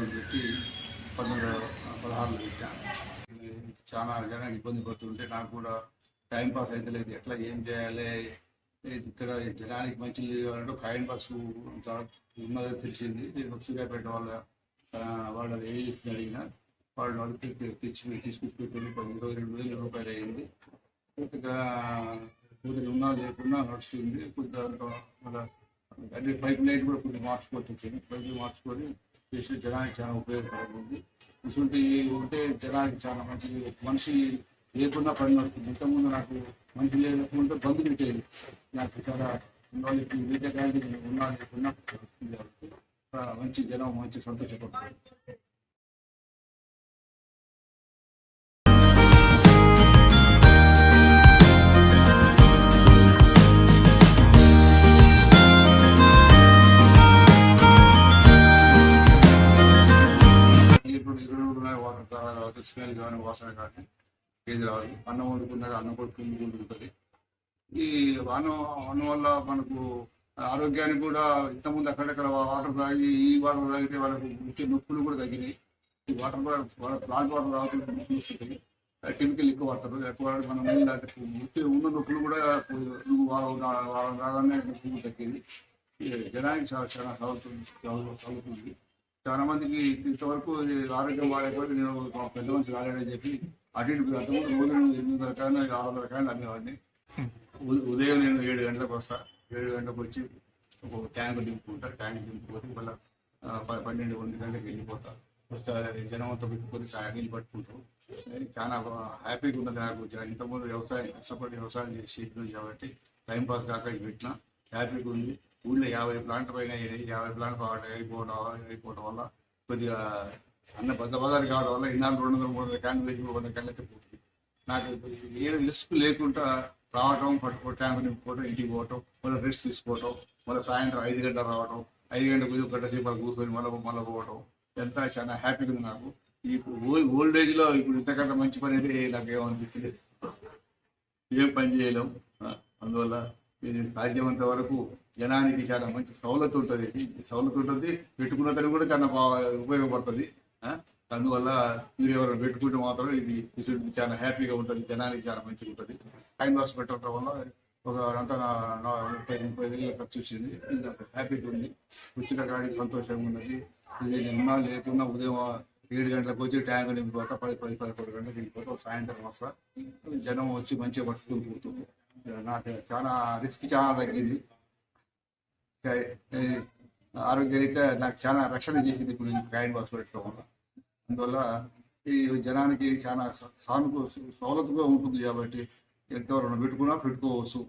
రెడ్డి పెట్టి పంతొమ్మిది పదహారులో పెట్టాను. చాలా జనానికి ఇబ్బంది పడుతుంటే నాకు కూడా టైం పాస్ అయితే లేదు. ఎట్లా ఏం చేయాలి? ఇక్కడ జనానికి మంచి అంటే కాయిన్ బాక్స్ చాలా ఉన్నదో తెలిసింది. నేను సూర్యాపేట వాళ్ళ ఆ, వాళ్ళ ఏజెన్సీ అడిగిన. వాళ్ళు అడిగితే తెచ్చి తీసుకొచ్చి ఇరవై రెండు వేల రూపాయలు అయింది. కొద్దిగా కొద్దిగా ఉన్నా లేకున్నా నడుస్తుంది. కొద్దిగా దాంట్లో మన పైప్ లైన్ కూడా కొద్దిగా మార్చుకోవచ్చు. వచ్చింది పైప్ మార్చుకొని చేసి జనానికి చాలా ఉపయోగకరంగా ఉంది ఇటువంటి ఉంటే జనానికి చాలా మంచిది. మనిషి లేకుండా పని పడుతుంది ఇంతకుముందు నాకు మనిషి లేకుండా బంధు పెట్టేది నాకు చాలా వాళ్ళకి మిగతా ఉన్నా మంచి జనం మంచి సంతోషపడుతుంది స్మెల్ కానీ వాసన కానీ ఏది రావాలి అన్నం వండుకున్నాక అన్నం కూడా పిండి ఉంటుంది ఈ అన్నం అన్నం వల్ల మనకు ఆరోగ్యానికి కూడా ఇంతకుముందు అక్కడక్కడ వాటర్ తాగి ఈ వాటర్ తాగితే వాళ్ళకి వచ్చే నొప్పులు కూడా తగ్గినాయి. ఈ వాటర్ వాళ్ళ ప్లాంట్ వాటర్ తాగుతుంటే చూస్తుంది కెమికల్ ఎక్కువ వాడతారు. ఎక్కువ మనం నీళ్ళు తాగితే ఉన్న నొప్పులు కూడా నువ్వు రాగానే నొప్పులు తగ్గింది. జనానికి చాలా చాలా సౌలుతుంది చాలా మందికి ఇంతవరకు ఆరోగ్యం బాగాలేకపోతే నేను పెద్ద మనిషి రాలేడని చెప్పి అటు ఇటు అంతకుముందు రోజు ఎనిమిది రకాయలు ఆరు వందల రకాయలు అమ్మేవాడిని ఉదయం నేను ఏడు గంటలకు వస్తా. ఏడు గంటలకు వచ్చి ఒక ట్యాంక్ దింపుకుంటా. ట్యాంక్ దింపుకొని మళ్ళీ పన్నెండు ఒంటి గంటలకు వెళ్ళిపోతా. వస్తే జనం అంతా పెట్టుకొని నీళ్ళు పట్టుకుంటాం. చాలా హ్యాపీగా ఉన్నది నాకు. ఇంతకుముందు వ్యవసాయం కష్టపడి వ్యవసాయం చేసి కాబట్టి టైం పాస్ కాక పెట్టిన హ్యాపీగా ఉంది. ఊళ్ళో యాభై ప్లాంట్ పైన యాభై ప్లాంట్ పాటు అయిపోవడం అయిపోవడం వల్ల కొద్దిగా అన్న బజబజారు కావడం వల్ల ఇన్నాళ్ళు రెండు వందల మూడు వందల క్యాన్ వేసి వంద క్యాన్లు అయితే పోతుంది. నాకు ఏ రిస్క్ లేకుండా రావటం పట్టుకో ట్యాంక్ నింపుకోవటం ఇంటికి పోవటం మళ్ళీ రెస్ట్ తీసుకోవటం మళ్ళీ సాయంత్రం ఐదు గంటలు రావటం ఐదు గంటల కొంచెం గంట సేపు అలా కూర్చొని మళ్ళీ మళ్ళీ పోవటం ఎంత చాలా హ్యాపీగా ఉంది నాకు. ఇప్పుడు ఓల్డ్ ఏజ్లో ఇప్పుడు ఇంతకంటే మంచి పని అయితే నాకు ఏమనిపించలేదు ఏం పని చేయలేం. అందువల్ల సాధ్యమంత వరకు జనానికి చాలా మంచి సౌలత్ ఉంటుంది. సౌలత్ ఉంటుంది పెట్టుకున్న తను కూడా చాలా బాగా ఉపయోగపడుతుంది. ఆ, అందువల్ల మీరు ఎవరైనా పెట్టుకుంటే మాత్రం ఇది ఇది చాలా హ్యాపీగా ఉంటుంది జనానికి చాలా మంచిగా ఉంటుంది. టైం పాస్ పెట్టడం వల్ల ఒక అంత నా- ముప్పై ముప్పై వేలు ఖర్చు వచ్చింది. హ్యాపీగా ఉంది. వచ్చిన కాడికి సంతోషంగా ఉన్నది. ఇది నేను ఉన్నా లేకున్నా ఉదయం ఏడు గంటలకు వచ్చి ట్యాంక్ నింపిపోతా పది పది పదకొండు గంటలకు వెళ్ళిపోతా సాయంత్రం వస్తా. జనం వచ్చి మంచిగా పట్టుకుని పోతుంది. నాకు చాలా రిస్క్ చాలా తగ్గింది. ఆరోగ్యరీత్యా నాకు చాలా రక్షణ చేసింది ఇప్పుడు ఈ హాస్పిటల్లో అందువల్ల ఈ జనానికి చాలా సానుకూ సౌలతుగా ఉంటుంది కాబట్టి ఎంతవరకు పెట్టుకున్నా పెట్టుకోవచ్చు.